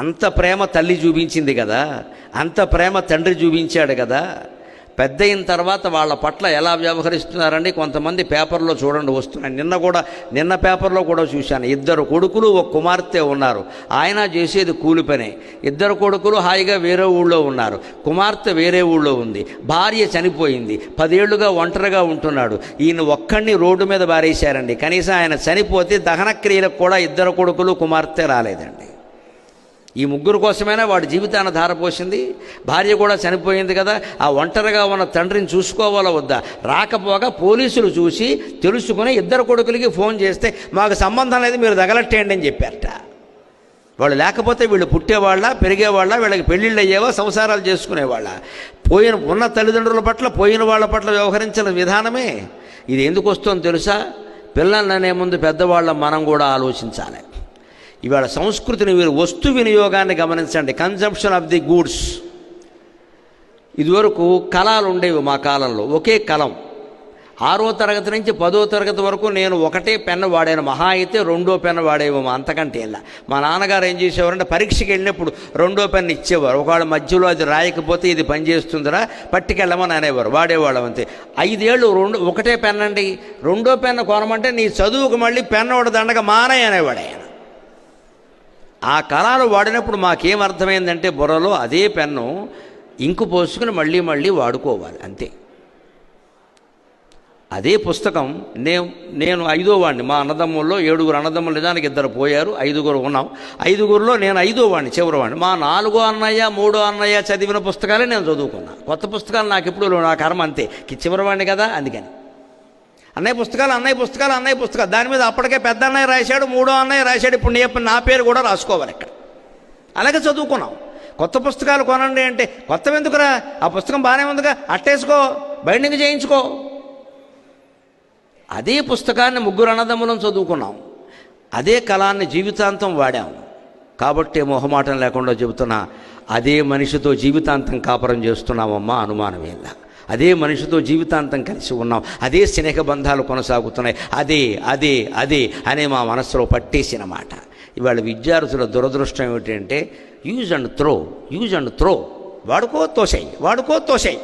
అంత ప్రేమ తల్లి చూపించింది కదా అంత ప్రేమ తండ్రి చూపించాడు కదా పెద్ద అయిన తర్వాత వాళ్ళ పట్ల ఎలా వ్యవహరిస్తున్నారండి కొంతమంది పేపర్లో చూడండి వస్తున్నాయి. నిన్న కూడా నిన్న పేపర్లో కూడా చూశాను. ఇద్దరు కొడుకులు ఒక కుమార్తె ఉన్నారు. ఆయన చేసేది కూలి పనే. ఇద్దరు కొడుకులు హాయిగా వేరే ఊళ్ళో ఉన్నారు. కుమార్తె వేరే ఊళ్ళో ఉంది. భార్య చనిపోయింది. పదేళ్ళుగా ఒంటరిగా ఉంటున్నాడు. ఈయన ఒక్కడిని రోడ్డు మీద బారేశారండి. కనీసం ఆయన చనిపోతే దహన క్రియలకు కూడా ఇద్దరు కొడుకులు కుమార్తె రాలేదండి. ఈ ముగ్గురు కోసమైనా వాడి జీవితాన్ని ధారపోసింది భార్య కూడా చనిపోయింది కదా. ఆ ఒంటరిగా ఉన్న తండ్రిని చూసుకోవాలా వద్దా? రాకపోగా పోలీసులు చూసి తెలుసుకుని ఇద్దరు కొడుకులకి ఫోన్ చేస్తే మాకు సంబంధం లేదు మీరు తగలట్టేయండి అని చెప్పారట. వాళ్ళు లేకపోతే వీళ్ళు పుట్టేవాళ్ళ పెరిగేవాళ్ళ వీళ్ళకి పెళ్ళిళ్ళు అయ్యేవా సంసారాలు చేసుకునేవాళ్ళ. పోయిన ఉన్న తల్లిదండ్రుల పట్ల పోయిన వాళ్ళ పట్ల వ్యవహరించిన విధానమే. ఇది ఎందుకు వస్తుందో తెలుసా? పిల్లల్ని అనే ముందు పెద్దవాళ్ళ మనం కూడా ఆలోచించాలి. ఇవాళ సంస్కృతిని మీరు వస్తు వినియోగాన్ని గమనించండి. కన్జంప్షన్ ఆఫ్ ది గూడ్స్ ఇదివరకు కళాలు ఉండేవి మా కాలంలో. ఒకే కలం ఆరో తరగతి నుంచి పదో తరగతి వరకు నేను ఒకటే పెన్ను వాడాను. మహా అయితే రెండో పెన్ను వాడేవేమో. అంతకంటే ఇలా మా నాన్నగారు ఏం చేసేవారంటే పరీక్షకి వెళ్ళినప్పుడు రెండో పెన్ను ఇచ్చేవారు. ఒకవేళ మధ్యలో అది రాయకపోతే ఇది పనిచేస్తుందిరా పట్టుకెళ్ళమని అనేవారు. వాడేవాళ్ళం అంతే. ఐదేళ్ళు రెండు ఒకటే పెన్ అండి రెండో పెన్ను కొనమంటే నీ చదువుకు మళ్ళీ పెన్ను ఒకటి దండగా మానే అనేవాడు ఆయన. ఆ కళాలు వాడినప్పుడు మాకేం అర్థమైందంటే బుర్రలో అదే పెన్ను ఇంకు పోసుకుని మళ్ళీ మళ్ళీ వాడుకోవాలి అంతే. అదే పుస్తకం నేను నేను ఐదో వాడిని. మా అన్నదమ్ముల్లో ఏడుగురు అన్నదమ్ములు నిజానికి ఇద్దరు పోయారు ఐదుగురు ఉన్నాం. ఐదుగురులో నేను ఐదో వాడిని చివరి వాడిని. మా నాలుగో అన్నయ్య మూడో అన్నయ్య చదివిన పుస్తకాలే నేను చదువుకున్నా. కొత్త పుస్తకాలు నాకు ఎప్పుడు నా కర్మ అంతే. చివరి వాడిని కదా అందుకని. అన్నయ్య పుస్తకాలు అన్నయ్య పుస్తకాలు అన్నయ్య పుస్తకాలు. దాని మీద అప్పటికే పెద్ద అన్నయ్య రాశాడు మూడో అన్నయ్య రాశాడు. ఇప్పుడు నీ నా పేరు కూడా రాసుకోవాలి ఇక్కడ. అలాగే చదువుకున్నాం. కొత్త పుస్తకాలు కొనండి అంటే కొత్త ఎందుకురా? ఆ పుస్తకం బాగానే ఉందిగా అట్టేసుకో బైండింగ్ చేయించుకో. అదే పుస్తకాన్ని ముగ్గురు అన్నదమ్ములం చదువుకున్నాం. అదే కళాన్ని జీవితాంతం వాడాం. కాబట్టి మొహమాటం లేకుండా చెబుతున్నా అదే మనిషితో జీవితాంతం కాపురం చేస్తున్నామమ్మా అనుమానం ఏందా అదే మనిషితో జీవితాంతం కలిసి ఉన్నాం. అదే స్నేహ బంధాలు కొనసాగుతున్నాయి. అదే అదే అదే అనే మా మనసులో పట్టేసిన మాట. ఇవాళ విద్యార్థుల దురదృష్టం ఏమిటంటే use and throw use and throw వాడుకో తోసై వాడుకో తోసై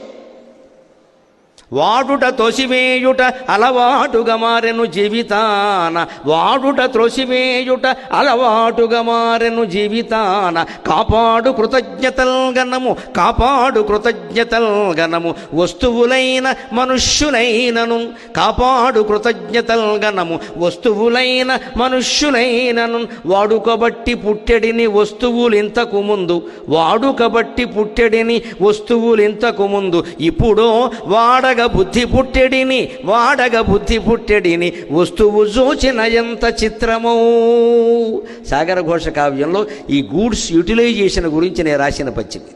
వాడుట తోసివేయుట అలవాటుగా మారెను జీవితాన. వాడుట త్రొసివేయుట అలవాటుగా మారెను జీవితాన. కాపాడు కృతజ్ఞతల్గనము కాపాడు కృతజ్ఞతల్గనము. వస్తువులైన మనుష్యులైనను కాపాడు కృతజ్ఞతల్గనము. వస్తువులైన మనుష్యులైనను వాడుకబట్టి పుట్టెడిని వస్తువులింతకు ముందు. వాడుకబట్టి పుట్టెడిని వస్తువులింతకు ముందు. ఇప్పుడు వాడగ బుద్ధి పుట్టెడిని వాడగ బుద్ధి పుట్టెడిని వస్తువు చూచిన ఎంత చిత్రము. సాగర ఘోష కావ్యంలో ఈ గూడ్స్ యూటిలైజేషన్ గురించి నేను రాసిన పచ్చింది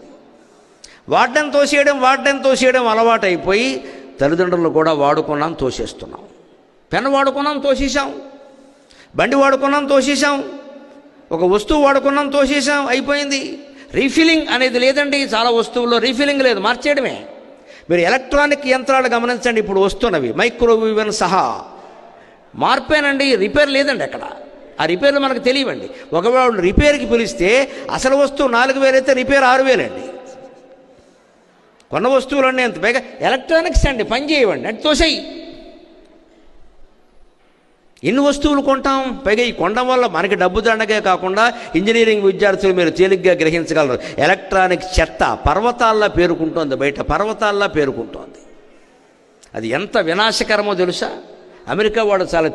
వాడడం తోసేయడం వాడడం తోసేయడం అలవాటైపోయి తల్లిదండ్రులు కూడా వాడుకున్నాం తోసేస్తున్నాం. పెన్ వాడుకున్నాం తోసేసాం బండి వాడుకున్నాం తోసేసాం ఒక వస్తువు వాడుకున్నాం తోసేసాం అయిపోయింది. రీఫిలింగ్ అనేది లేదండి చాలా వస్తువుల్లో రీఫిలింగ్ లేదు మార్చేయడమే. మీరు ఎలక్ట్రానిక్ యంత్రాలు గమనించండి ఇప్పుడు వస్తున్నవి. మైక్రోవేవెన్ సహా. మార్పేనండి రిపేర్ లేదండి అక్కడ. ఆ రిపేర్లు మనకు తెలియవండి. ఒకవేళ రిపేర్కి పిలిస్తే అసలు వస్తువు నాలుగు వేలైతే రిపేర్ ఆరు వేలండి. కొన్న వస్తువులన్నీ ఎంత పైగా ఎలక్ట్రానిక్స్ అండి పని చేయవండి అంటే తోసేయి. ఎన్ని వస్తువులు కొంటాం? పైగా ఈ కొనడం వల్ల మనకి డబ్బు దండగే కాకుండా ఇంజనీరింగ్ విద్యార్థులు మీరు తేలిగ్గా గ్రహించగలరు. ఎలక్ట్రానిక్ చెత్త పర్వతాల్లా పేరుకుంటోంది బయట పర్వతాల్లా పేరుకుంటోంది. అది ఎంత వినాశకరమో తెలుసా? అమెరికా వాడు చాలా